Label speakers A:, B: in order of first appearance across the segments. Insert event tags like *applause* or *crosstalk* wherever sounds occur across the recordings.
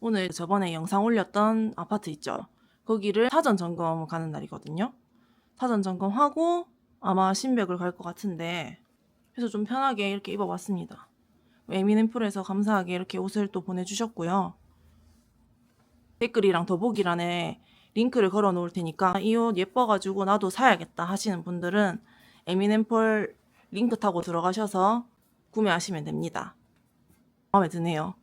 A: 오늘 저번에 영상 올렸던 아파트 있죠. 거기를 사전 점검 가는 날이거든요. 사전 점검하고 아마 신백을 갈 것 같은데 그래서 좀 편하게 이렇게 입어봤습니다. 에미넴플에서 감사하게 이렇게 옷을 또 보내주셨고요. 댓글이랑 더보기란에 링크를 걸어 놓을 테니까 이 옷 예뻐가지고 나도 사야겠다 하시는 분들은 에미넴플 링크 타고 들어가셔서 구매하시면 됩니다. 마음에 드네요.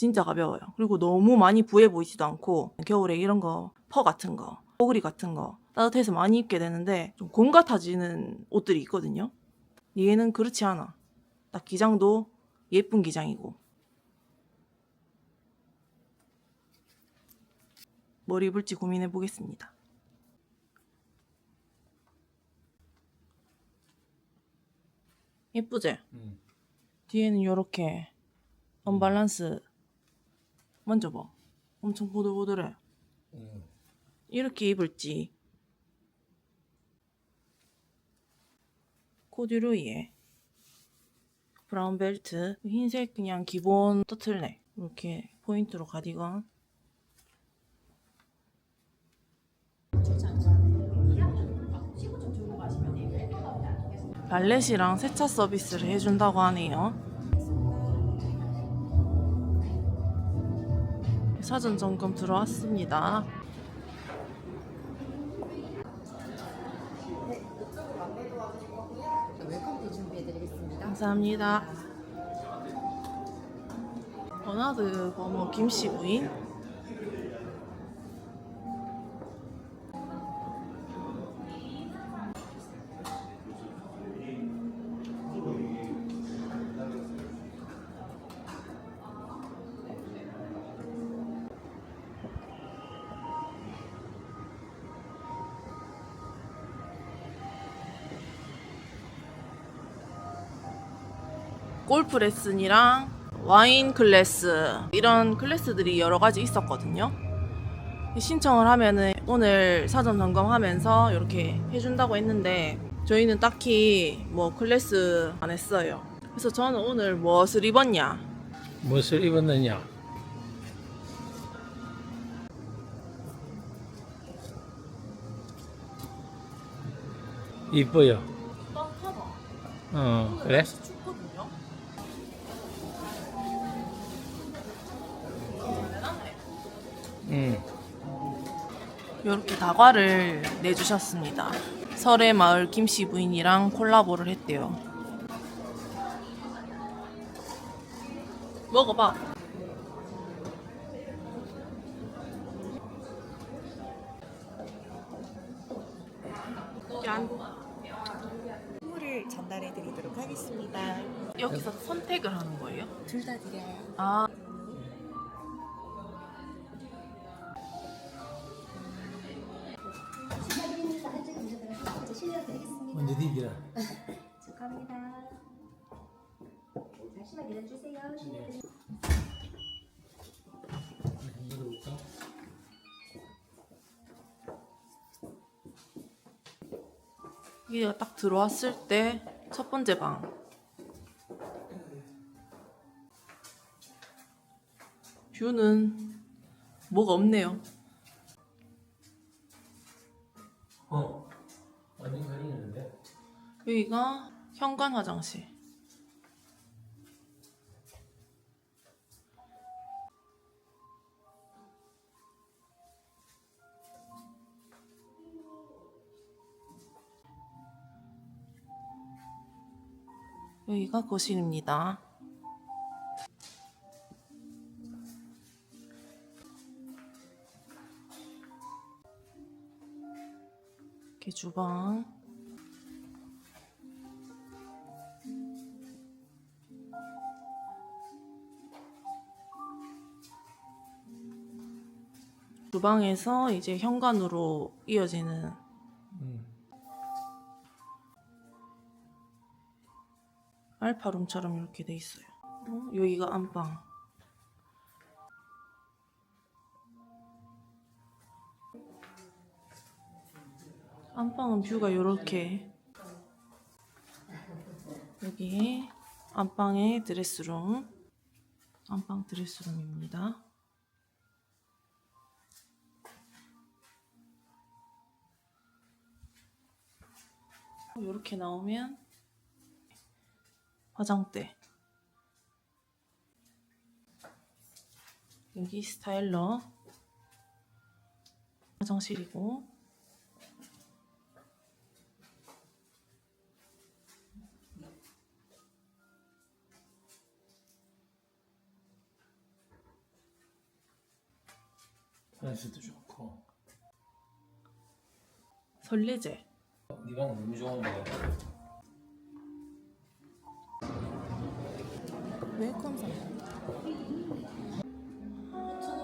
A: 진짜 가벼워요. 그리고 너무 많이 부해 보이지도 않고 겨울에 이런 거, 퍼 같은 거, 뽀글이 같은 거 따뜻해서 많이 입게 되는데 좀 곰 같아지는 옷들이 있거든요. 얘는 그렇지 않아. 딱 기장도 예쁜 기장이고 뭘 입을지 고민해 보겠습니다. 예쁘지?
B: 응.
A: 뒤에는 이렇게 언밸런스 만져봐. 엄청 보들보들해.
B: 응.
A: 이렇게 입을지 코듀로이에 브라운 벨트 흰색 그냥 기본 터틀넥 이렇게 포인트로 가디건 발렛이랑 세차 서비스를 해준다고 하네요. 사전 점검 들어왔습니다. 감사합니다. 버나드 버머 김씨 부인. 골프 레슨이랑 와인 클래스 이런 클래스들이 여러 가지 있었거든요. 신청을 하면은 오늘 사전 점검하면서 이렇게 해준다고 했는데 저희는 딱히 뭐 클래스 안 했어요. 그래서 저는 오늘 무엇을 입었냐?
B: 무엇을 입었느냐? 이뻐요. 어, 그래? 응.
A: 이렇게 다과를 내주셨습니다. 설의 마을 김씨 부인이랑 콜라보를 했대요. 먹어봐. 짠.
C: 선물을 전달해 드리도록 하겠습니다.
A: 여기서 선택을 하는 거예요?
C: 둘 다 드려요.
A: 아. *laughs*
D: 축하합니다. 잠시만 기다려주세요.
A: 여기가 딱 들어왔을 때 첫 번째 방. 뷰는 뭐가 없네요.
B: 어.
A: 여기가 현관 화장실. 여기가 거실입니다. 이렇게 주방. 주방에서 이제 현관으로 이어지는
B: 응.
A: 알파룸처럼 이렇게 돼 있어요. 어, 여기가 안방. 안방은 뷰가 이렇게 여기에 안방에 드레스룸 안방 드레스룸입니다. 이렇게 나오면 화장대. 여기 스타일러. 화장실이고.
B: 화장실도 좋고.
A: 설레제
B: 네방 너무.
A: 웰컴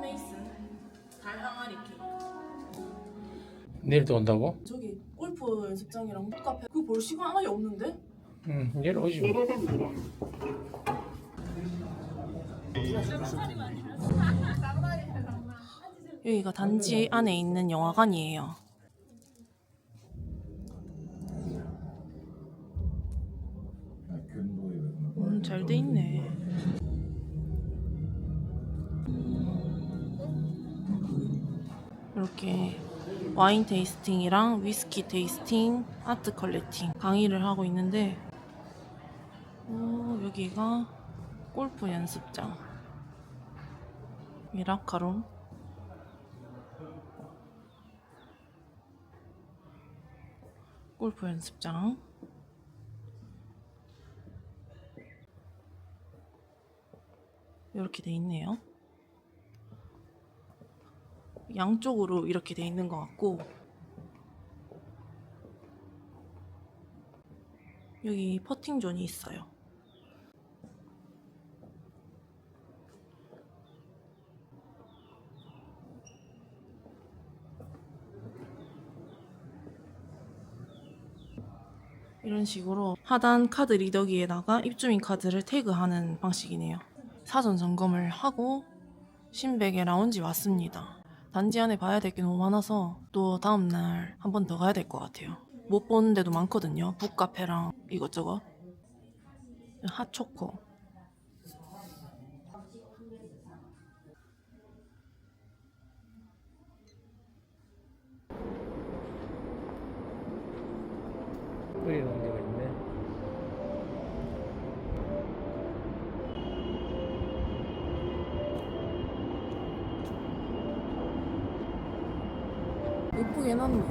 A: 메이슨 달 항아리 케이크
B: 내일 또 온다고?
A: 저기 골프 연습장이랑 카페 그거 볼 시간 아예 없는데?
B: 응, 내일 오지. 뭐.
A: 여기가 단지 안에 있는 영화관이에요. 음, 잘 돼 있네. 이렇게 와인 테이스팅이랑 위스키 테이스팅, 아트 컬렉팅 강의를 하고 있는데 오, 여기가 골프 연습장. 미라카롬 골프 연습장 이렇게 돼 있네요. 양쪽으로 이렇게 돼 있는 것 같고 여기 퍼팅 존이 있어요. 이런 식으로 하단 카드 리더기에다가 입주민 카드를 태그하는 방식이네요. 사전 점검을 하고 신백에 라운지 왔습니다. 단지 안에 봐야 될 게 너무 많아서 또 다음날 한 번 더 가야 될 것 같아요. 못 보는 데도 많거든요. 북카페랑 이것저것. 핫초코.
B: 뿌리는 데가 있네.
A: 예쁘게 해놨네.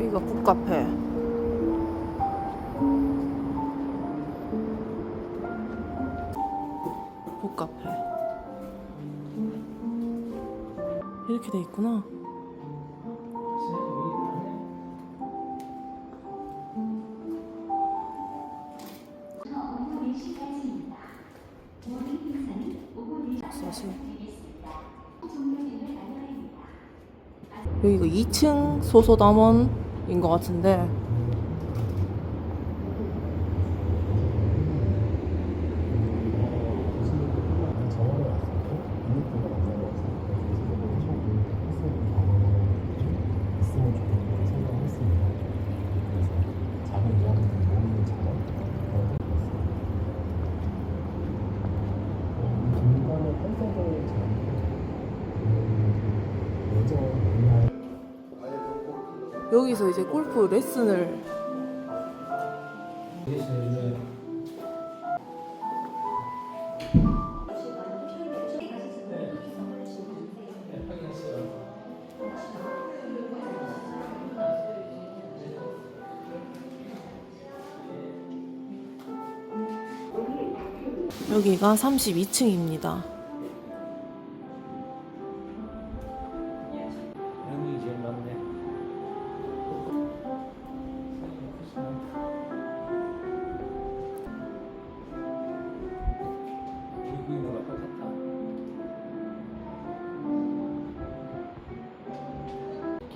A: 여기가 북카페. 북카페. 이렇게 돼 있구나. 사실. 여기가 2층 소소담원인 것 같은데 여기서 이제 골프 레슨을 여기가 32층입니다.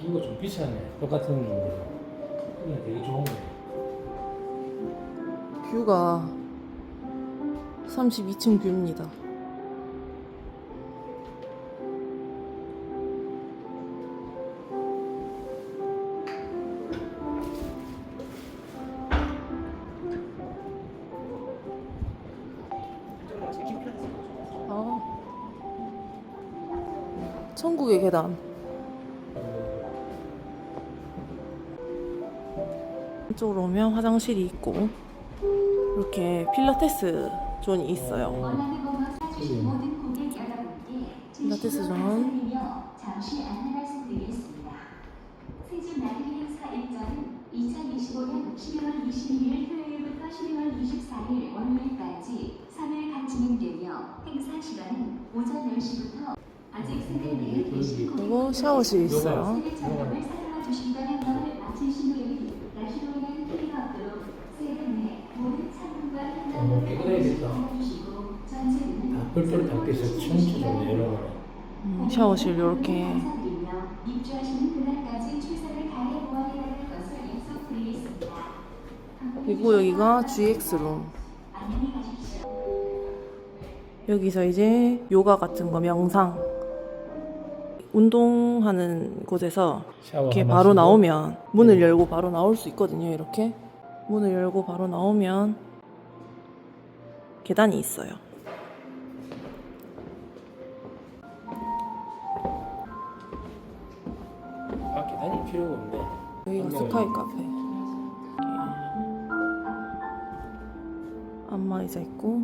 B: 이거 좀 비싸네. 똑같은 건데. 이거 되게 좋은 거.
A: 뷰가 32층 뷰입니다. 아. 천국의 계단. 이쪽으로 오면 화장실이 있고 이렇게 필라테스 존이 있어요. 필라테스 존.
D: 감사드리며 잠시 안내 말씀드리겠습니다. 세집 나들이 행사 일정은 2025년 11월 22일 토요일부터 12월 24일 월요일까지 3일간 진행되며 행사 시간은 오전 10시부터 아직 세대 내에 계신
A: 그리고 샤워실이 있어요.
D: 세대 촬영을 사용해 주신다는 것을 마치신 후에는 날씨로 인한 피해가 없도록 세대 내 모든 창문과 현관을
B: 깨끗해야겠다. 다 펄펄 닦여서.
A: 음, 샤워실
D: 그날까지 최선을 다해 보완해나갈 것을 약속드리겠습니다.
A: 그리고 여기가 GX룸. 여기서 이제 요가 같은 거 명상 운동하는 곳에서 이렇게 바로. 나오면 문을 열고 바로 나올 수 있거든요. 이렇게 문을 열고 바로 나오면 계단이 있어요.
B: 밖에 다닐 필요가 없네.
A: 여기가 스카이 카페. 안마 의자 있고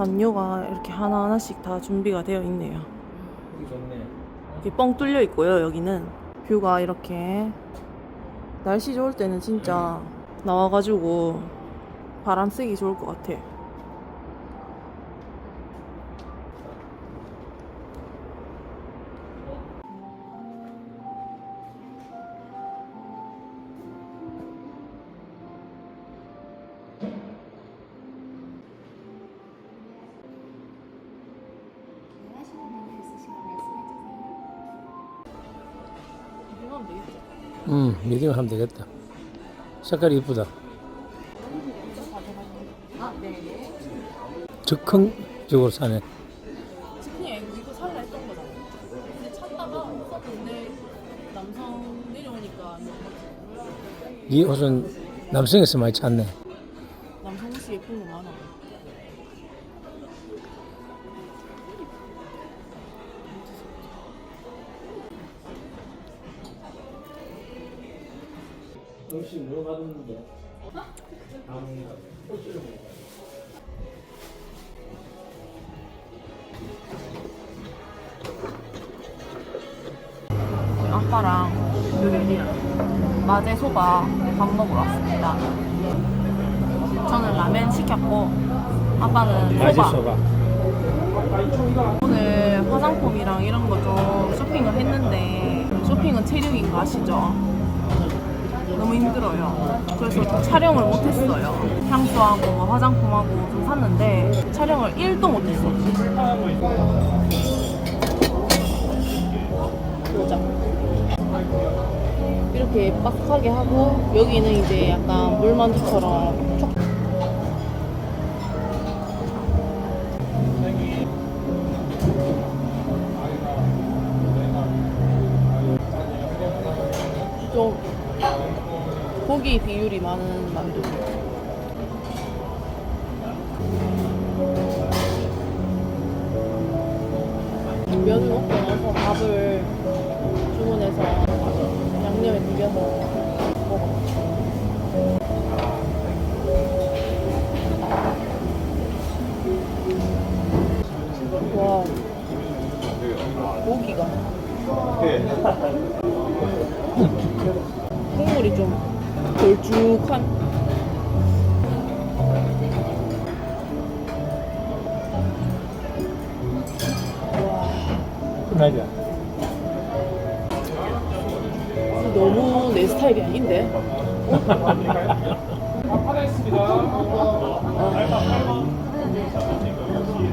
A: 담요가 이렇게 하나하나씩 다 준비가 되어 있네요.
B: 여기 좋네.
A: 이렇게 뻥 뚫려 있고요. 여기는 뷰가 이렇게 날씨 좋을 때는 진짜 나와가지고 바람 쐬기 좋을 것 같아.
D: 원
B: 응, 미디움 하면 되겠다. 색깔이 이쁘다.
A: 아, 네.
B: 적극적으로 사네.
A: 아니고 이거 살라 했던 거잖아. 근데 찾다가 없었는데 남성 내려오니까
B: 이 옷은 남성에서 많이 찾네. 음식 뭐 받았는데?
A: 저희 아빠랑 마제 소바 밥 먹으러 왔습니다. 저는 라면 시켰고 아빠는 소바. 오늘 화장품이랑 이런 거 좀 쇼핑을 했는데 쇼핑은 체력인 거 아시죠? 너무 힘들어요. 그래서 촬영을 못했어요. 향수하고 뭐 화장품하고 좀 샀는데 촬영을 1도 못했어. 보자. 이렇게 빡빡하게 하고 여기는 이제 약간 물만두처럼 촉 고기 비율이 많은 만두. 면을 먹고 나서 밥을 주문해서 양념에 비벼서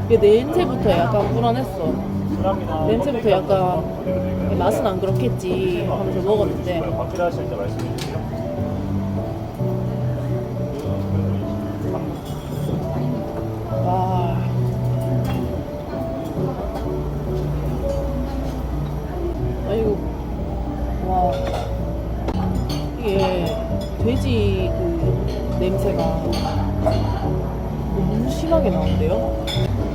A: 이게 냄새부터 약간 불안했어. 냄새부터 약간 맛은 안 그렇겠지 하면서 먹었는데.
E: 와. 아이고. 와.
A: 이게 돼지 너무 심하게 나는데요?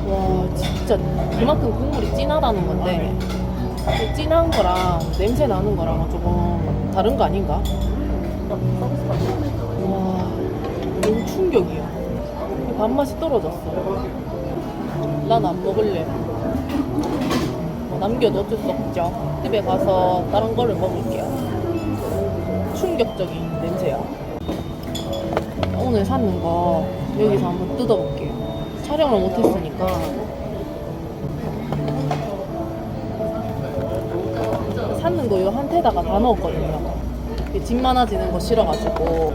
A: 와 진짜 그만큼 국물이 진하다는 건데 그 진한 거랑 냄새 나는 거랑 조금 다른 거 아닌가? 와 너무 충격이야 밥맛이 떨어졌어. 난 안 먹을래. 뭐 남겨도 어쩔 수 없죠. 집에 가서 다른 거를 먹을게요. 충격적인 냄새야 오늘 샀는 거 여기서 한번 뜯어볼게요. 촬영을 못했으니까. 샀는 거요 한테다가 다 넣었거든요. 집 많아지는 거 싫어가지고.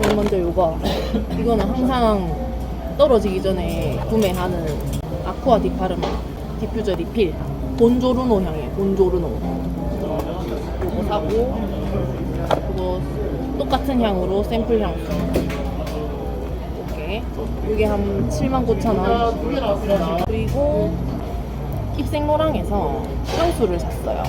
A: 제일 먼저 요거. 이거는 항상 떨어지기 전에 구매하는 아쿠아 디파르마 디퓨저 리필. 본조르노 향이에요 본조르노. 요거 사고 그거 똑같은 향으로 샘플 향수 이렇게. 이게 한 79,000원. 그리고 입생로랑에서 향수를 샀어요.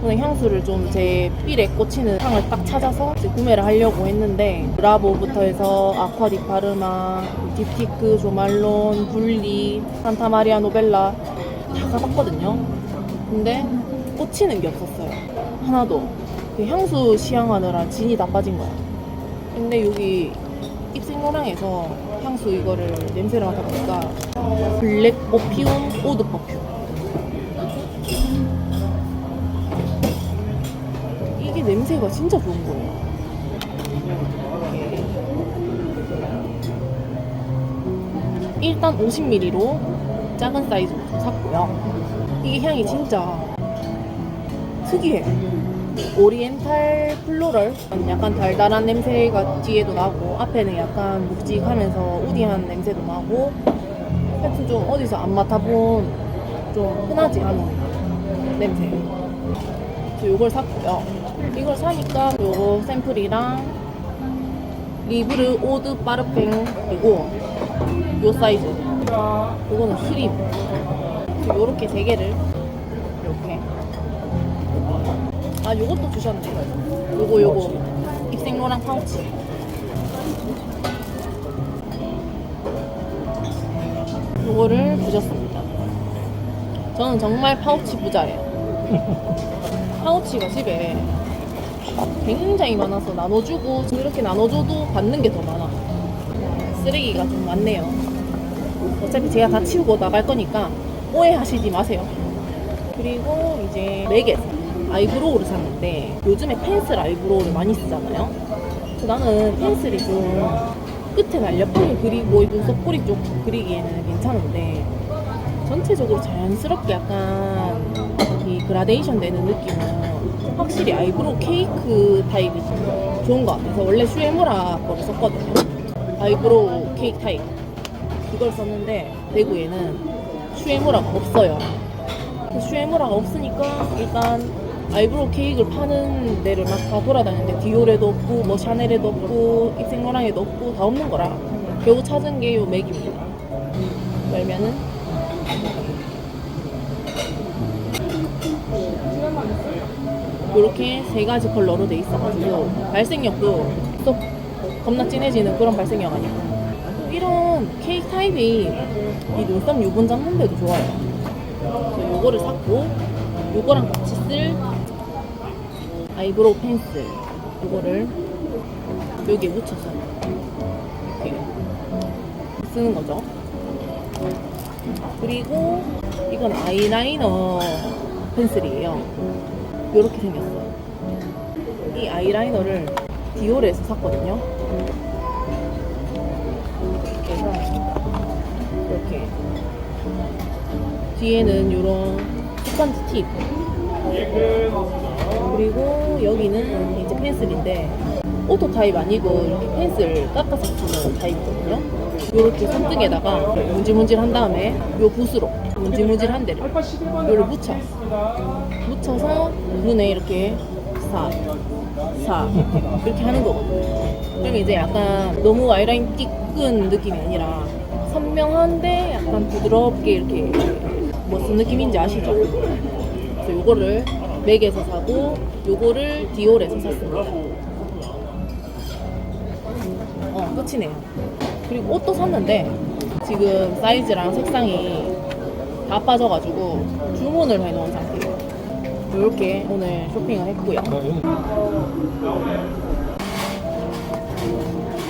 A: 저는 향수를 좀 제 삘에 꽂히는 향을 딱 찾아서 이제 구매를 하려고 했는데 브라보부터 해서 아쿠아디 파르마, 딥티크, 조말론, 불리, 산타마리아 노벨라 다 가봤거든요. 근데 꽂히는 게 없었어요. 하나도 그 향수 시향하느라 진이 다 빠진 거야. 근데 여기 입생로랑에서 향수 이거를 냄새를 맡아보니까 블랙 오피움 오드 퍼퓸. 이게 냄새가 진짜 좋은 거예요. 일단 50ml로 작은 사이즈로 좀 샀고요. 이게 향이 진짜 특이해 오리엔탈 플로럴? 약간 달달한 냄새가 뒤에도 나고 앞에는 약간 묵직하면서 우디한 냄새도 나고 하여튼 좀 어디서 안 맡아본 좀 흔하지 않은 냄새. 그래서 이걸 샀고요. 이걸 사니까 요거 샘플이랑 리브르 오드 빠르팽 그리고 요 사이즈. 요거는 크림 요렇게 세 개를 아 요것도 주셨네. 요거 요거. 입생로랑 파우치. 요거를 주셨습니다. 저는 정말 파우치 부자예요. *laughs* 파우치가 집에 굉장히 많아서 나눠주고 이렇게 나눠줘도 받는 게 더 많아. 쓰레기가 좀 많네요. 어차피 제가 다 치우고 나갈 거니까 오해하시지 마세요. 그리고 이제 맥에서 아이브로우를 샀는데 요즘에 펜슬 아이브로우를 많이 쓰잖아요. 나는 펜슬이 좀 끝에 날렵하게 그리고 눈썹 뿌리 쪽 그리기에는 괜찮은데 전체적으로 자연스럽게 약간 이 그라데이션 되는 느낌은 확실히 아이브로우 케이크 타입이 좋은 것 같아서 원래 슈에무라 거를 썼거든요. 아이브로우 케이크 타입. 이걸 썼는데 대구에는 슈에무라가 없어요. 그 슈에무라가 없으니까 일단 아이브로우 케이크를 파는 데를 막 다 돌아다녔는데 디올에도 없고 뭐 샤넬에도 없고 입생로랑에도 없고 다 없는 거라 겨우 찾은 게 요 맥입니다. 열면은. 이렇게 세 가지 컬러로 돼 있어가지고 발색력도 또 겁나 진해지는 그런 발색력 아니고 이런 케이크 타입이 이 눈썹 유분 잡는 데도 좋아요. 그래서 요거를 샀고 요거랑 같이 쓸 아이브로우 펜슬. 요거를 여기에 묻혀서 이렇게 쓰는 거죠. 그리고 이건 아이라이너 펜슬이에요. 이렇게 생겼어요. 이 아이라이너를 디올에서 샀거든요. 그래서 이렇게 뒤에는 이런 스펀지 팁 그리고 여기는 이제 펜슬인데 오토 타입 아니고 이렇게 펜슬 깎아서 쓰는 타입이거든요. 이렇게 손등에다가 문질문질 한 다음에 요 붓으로 문질문질 한 데를 요를 묻혀. 묻혀서 눈에 이렇게 사, 사. 이렇게 하는 거거든요. 그럼 이제 약간 너무 아이라인 띠끈 느낌이 아니라 선명한데 약간 부드럽게 이렇게 무슨 느낌인지 아시죠? 그래서 요거를 맥에서 사고 요거를 디올에서 샀습니다. 어 끝이네요. 그리고 옷도 샀는데 지금 사이즈랑 색상이 다 빠져가지고 주문을 해놓은 상태예요. 이렇게 오늘 쇼핑을 했고요.